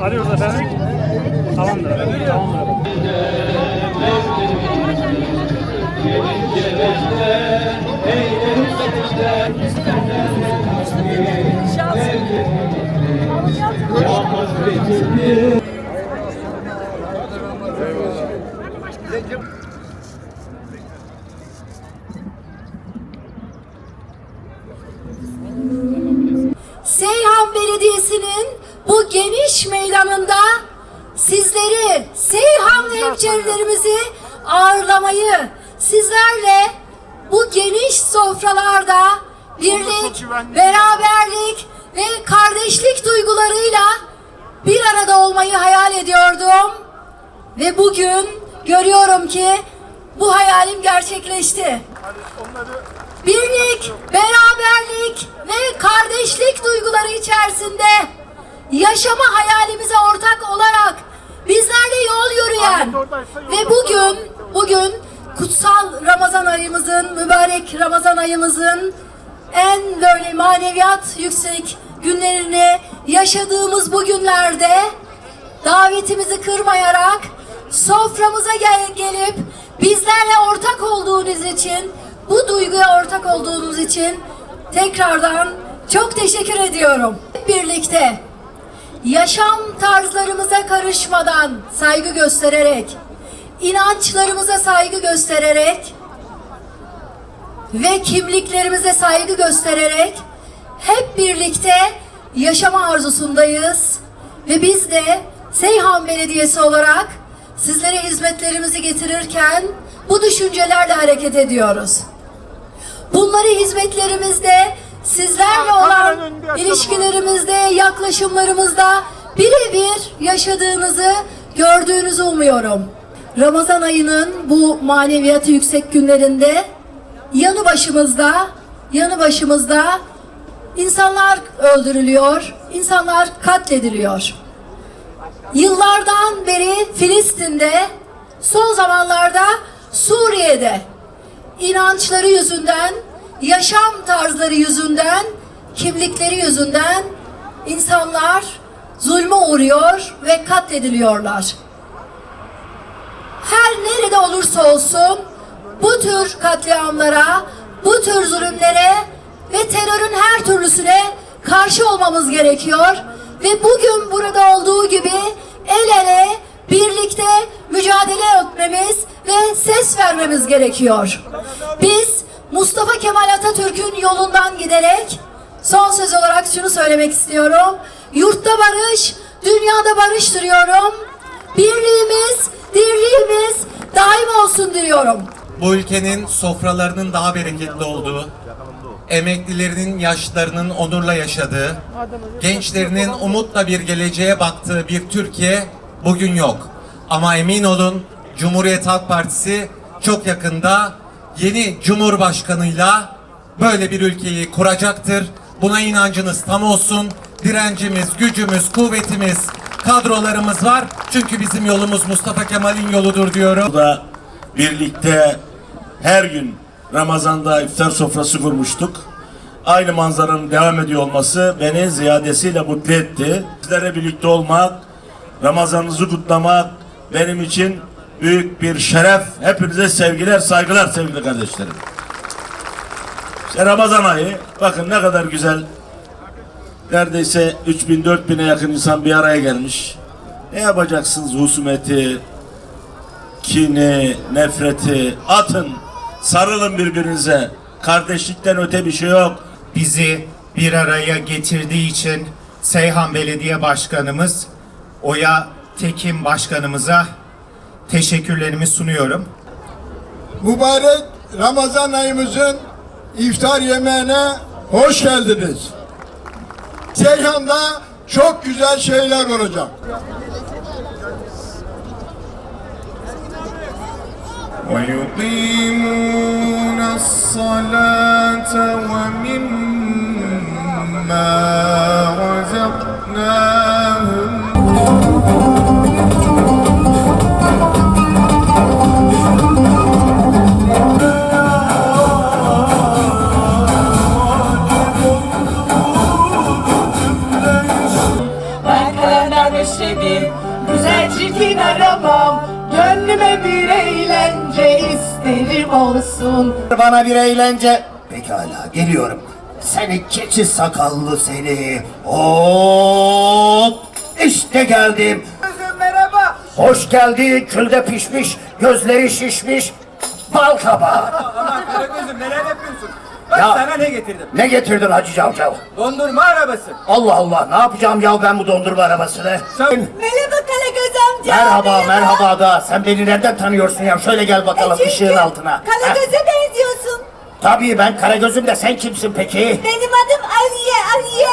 Arıyoruz efendim. Tamamdır. Tamamdır. Şans. Belediyesi'nin bu geniş meydanında sizleri, Seyhan hemşerilerimizi ağırlamayı, sizlerle bu geniş sofralarda birlik, beraberlik ve kardeşlik duygularıyla bir arada olmayı hayal ediyordum. Ve bugün görüyorum ki bu hayalim gerçekleşti. Birlik, beraberlik ve kardeşlik duyguları içerisinde yaşama hayalimize ortak olarak bizlerle yol yürüyen ve bugün bugün kutsal Ramazan ayımızın, mübarek Ramazan ayımızın en böyle maneviyat yüksek günlerini yaşadığımız bu günlerde davetimizi kırmayarak soframıza gel gelip bizlerle ortak olduğunuz için, bu duyguya ortak olduğunuz için tekrardan çok teşekkür ediyorum. Hep birlikte yaşam tarzlarımıza karışmadan saygı göstererek, inançlarımıza saygı göstererek ve kimliklerimize saygı göstererek hep birlikte yaşama arzusundayız ve biz de Seyhan Belediyesi olarak sizlere hizmetlerimizi getirirken bu düşüncelerle hareket ediyoruz. Bunları hizmetlerimizde sizlerle olan ilişkilerimizde, yaklaşımlarımızda birebir yaşadığınızı gördüğünüzü umuyorum. Ramazan ayının bu maneviyatı yüksek günlerinde yanı başımızda, yanı başımızda insanlar öldürülüyor, insanlar katlediliyor. Yıllardan beri Filistin'de, son zamanlarda Suriye'de inançları yüzünden, yaşam tarzları yüzünden, kimlikleri yüzünden insanlar zulme uğruyor ve katlediliyorlar. Her nerede olursa olsun bu tür katliamlara, bu tür zulümlere ve terörün her türlüsüne karşı olmamız gerekiyor. Ve bugün burada olduğu gibi el ele birlikte mücadele etmemiz ve ses vermemiz gerekiyor. Biz Mustafa Kemal Atatürk'ün yolundan giderek son söz olarak şunu söylemek istiyorum. Yurtta barış, dünyada barış diliyorum. Birliğimiz, dirliğimiz daim olsun diliyorum. bu ülkenin sofralarının daha bereketli olduğu, emeklilerinin yaşlarının onurla yaşadığı, gençlerinin umutla bir geleceğe baktığı bir Türkiye bugün yok. Ama emin olun Cumhuriyet Halk Partisi çok yakında yeni Cumhurbaşkanıyla böyle bir ülkeyi kuracaktır. Buna inancınız tam olsun. Direncimiz, gücümüz, kuvvetimiz, kadrolarımız var. Çünkü bizim yolumuz Mustafa Kemal'in yoludur diyorum. Burada birlikte her gün Ramazan'da iftar sofrası kurmuştuk. Aynı manzaranın devam ediyor olması beni ziyadesiyle mutlu etti. Sizlerle birlikte olmak, Ramazanınızı kutlamak benim için büyük bir şeref. Hepinize sevgiler, saygılar sevgili kardeşlerim. İşte Ramazan ayı, bakın ne kadar güzel. Neredeyse 3000-4000'e yakın insan bir araya gelmiş. Ne yapacaksınız husumeti, kini, nefreti atın. Sarılın birbirinize. Kardeşlikten öte bir şey yok. bizi bir araya getirdiği için Seyhan Belediye Başkanımız Oya Tekin Başkanımıza teşekkürlerimi sunuyorum. mübarek Ramazan ayımızın iftar yemeğine hoş geldiniz. Seyhan'da çok güzel şeyler olacak. ويقيمون الصلاة ومما Neşedir Güzel çirkin aramam Gönlüme bir eğlence isterim olsun Bana bir eğlence. Pekala geliyorum. Seni keçi sakallı seni. Hop! İşte geldim. Merhaba Hoş geldin külde pişmiş, gözleri şişmiş. Bal kabağı. Karagöz'üm neler yapıyorsun? Bak Ya. sana ne getirdim. Ne getirdin Hacı Cavcav? Dondurma arabası. Allah Allah ne yapacağım ya ben bu dondurma arabasını? Sen... Merhaba Karagöz amca Merhaba merhaba da sen beni nereden tanıyorsun ya? Şöyle gel bakalım ışığın altına. Karagöz'e benziyorsun Tabii ben Karagöz'üm de sen kimsin peki? Benim adım Aliye Aliye